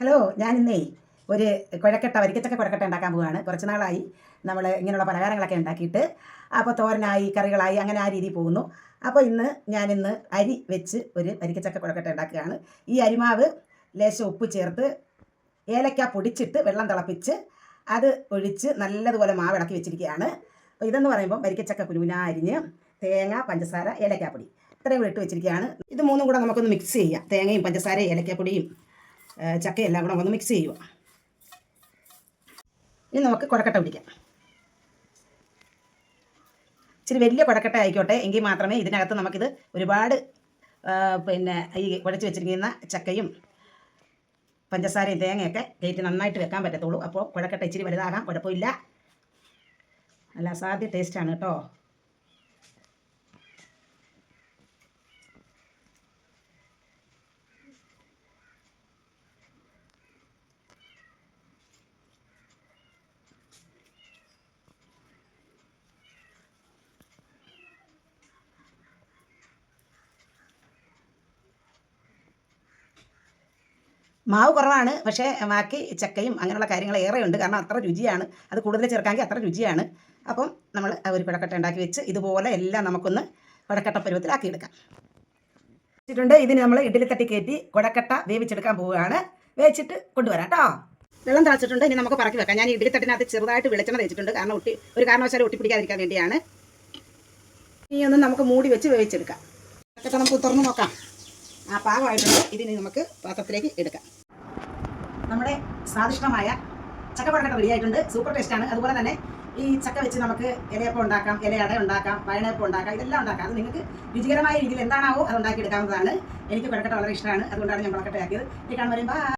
Hello ഞാൻ ഇന്നേ ഒരു കുഴക്കട്ട വരിക്കച്ചക്ക കുഴക്കട്ട ഉണ്ടാക്കാൻ പോവുകയാണ് കുറച്ച് നാളായി നമ്മൾ ഇങ്ങനെയുള്ള പലഹാരങ്ങളൊക്കെ ഉണ്ടാക്കിയിട്ട് അപ്പോൾ തോരനായി കറികളായി അങ്ങനെ ആ രീതിയിൽ പോകുന്നു. അപ്പോൾ ഇന്ന് ഞാനിന്ന് അരി വെച്ച് ഒരു വരിക്കച്ചക്ക കുഴക്കട്ട ഉണ്ടാക്കുകയാണ്. ഈ അരിമാവ് ലേശം ഉപ്പ് ചേർത്ത് ഏലക്ക പൊടിച്ചിട്ട് വെള്ളം തിളപ്പിച്ച് അത് ഒഴിച്ച് നല്ലതുപോലെ മാവ് ഇളക്കി വെച്ചിരിക്കുകയാണ്. അപ്പോൾ ഇതെന്ന് പറയുമ്പോൾ വരിക്കച്ചക്ക കുരുവിന അരിഞ്ഞ് തേങ്ങ പഞ്ചസാര ഏലക്കാപ്പൊടി ഇത്രയും ഇട്ട് വെച്ചിരിക്കുകയാണ്. ഇത് മൂന്നും കൂടെ നമുക്കൊന്ന് മിക്സ് ചെയ്യാം. തേങ്ങയും പഞ്ചസാരയും ഏലക്കാപ്പൊടിയും ചക്കയെല്ലാം കൂടെ ഒന്ന് മിക്സ് ചെയ്യുക. ഇനി നമുക്ക് കുഴക്കട്ട പിടിക്കാം. ഇച്ചിരി വലിയ കുഴക്കട്ട ആയിക്കോട്ടെ എങ്കിൽ മാത്രമേ ഇതിനകത്ത് നമുക്കിത് ഒരുപാട് പിന്നെ ഈ കുഴച്ച് വെച്ചിരിക്കുന്ന ചക്കയും പഞ്ചസാരയും തേങ്ങയൊക്കെ കയറ്റി നന്നായിട്ട് വെക്കാൻ പറ്റത്തുള്ളൂ. അപ്പോൾ കുഴക്കട്ട ഇച്ചിരി വലുതാകാം കുഴപ്പമില്ല. നല്ല അസാധ്യ ടേസ്റ്റാണ് കേട്ടോ. മാവ് കുറവാണ് പക്ഷേ ബാക്കി ചക്കയും അങ്ങനെയുള്ള കാര്യങ്ങൾ ഏറെയുണ്ട്. കാരണം അത്ര രുചിയാണ്. അത് കൂടുതൽ ചേർക്കാമെങ്കിൽ അത്ര രുചിയാണ്. അപ്പം നമ്മൾ ഒരു പിടക്കട്ട ഉണ്ടാക്കി വെച്ച് ഇതുപോലെ എല്ലാം നമുക്കൊന്ന് കുഴക്കട്ട പരുവത്തിലാക്കി എടുക്കാം വെച്ചിട്ടുണ്ട്. ഇതിന് നമ്മൾ ഇഡ്ഡലി തട്ടി കയറ്റി കുടക്കട്ട വേവിച്ചെടുക്കാൻ പോവുകയാണ്. വേവിച്ചിട്ട് കൊണ്ടുവരാം കേട്ടോ. വെള്ളം തിളച്ചിട്ടുണ്ട്. ഇനി നമുക്ക് പറക്കി വെക്കാം. ഞാൻ ഇഡ്ഡലി തട്ടിനകത്ത് ചെറുതായിട്ട് വെളിച്ചെണ്ണ തേച്ചിട്ടുണ്ട്. കാരണം ഒട്ടി ഒരു കാരണവശാലും ഒട്ടിപ്പിടിക്കാതിരിക്കാൻ വേണ്ടിയാണ്. ഇനി ഒന്ന് നമുക്ക് മൂടി വെച്ച് വേവിച്ചെടുക്കാം. കുഴക്കട്ട നമുക്ക് തുറന്ന് നോക്കാം. ആ പാകമായിട്ടുണ്ട്. ഇതിന് നമുക്ക് പാത്രത്തിലേക്ക് എടുക്കാം. നമ്മുടെ സ്വാദിഷ്ടമായ ചക്ക പഴക്കട്ട റെഡിയായിട്ടുണ്ട്. സൂപ്പർ ടേസ്റ്റാണ് അതുപോലെ തന്നെ ഈ ചക്ക വെച്ച് നമുക്ക് ഇലയപ്പം ഉണ്ടാക്കാം ഇലയട ഉണ്ടാക്കാം പഴയപ്പം ഉണ്ടാക്കാം ഇതെല്ലാം ഉണ്ടാക്കാം. അത് നിങ്ങൾക്ക് രുചികരമായ രീതിയിൽ എന്താണാവോ അത് ഉണ്ടാക്കിയെടുക്കാവുന്നതാണ്. എനിക്ക് പഴക്കട്ട വളരെ ഇഷ്ടമാണ്. അതുകൊണ്ടാണ് ഞാൻ പഴക്കട്ടയാക്കിയത് ഈ കാണുമ്പോൾ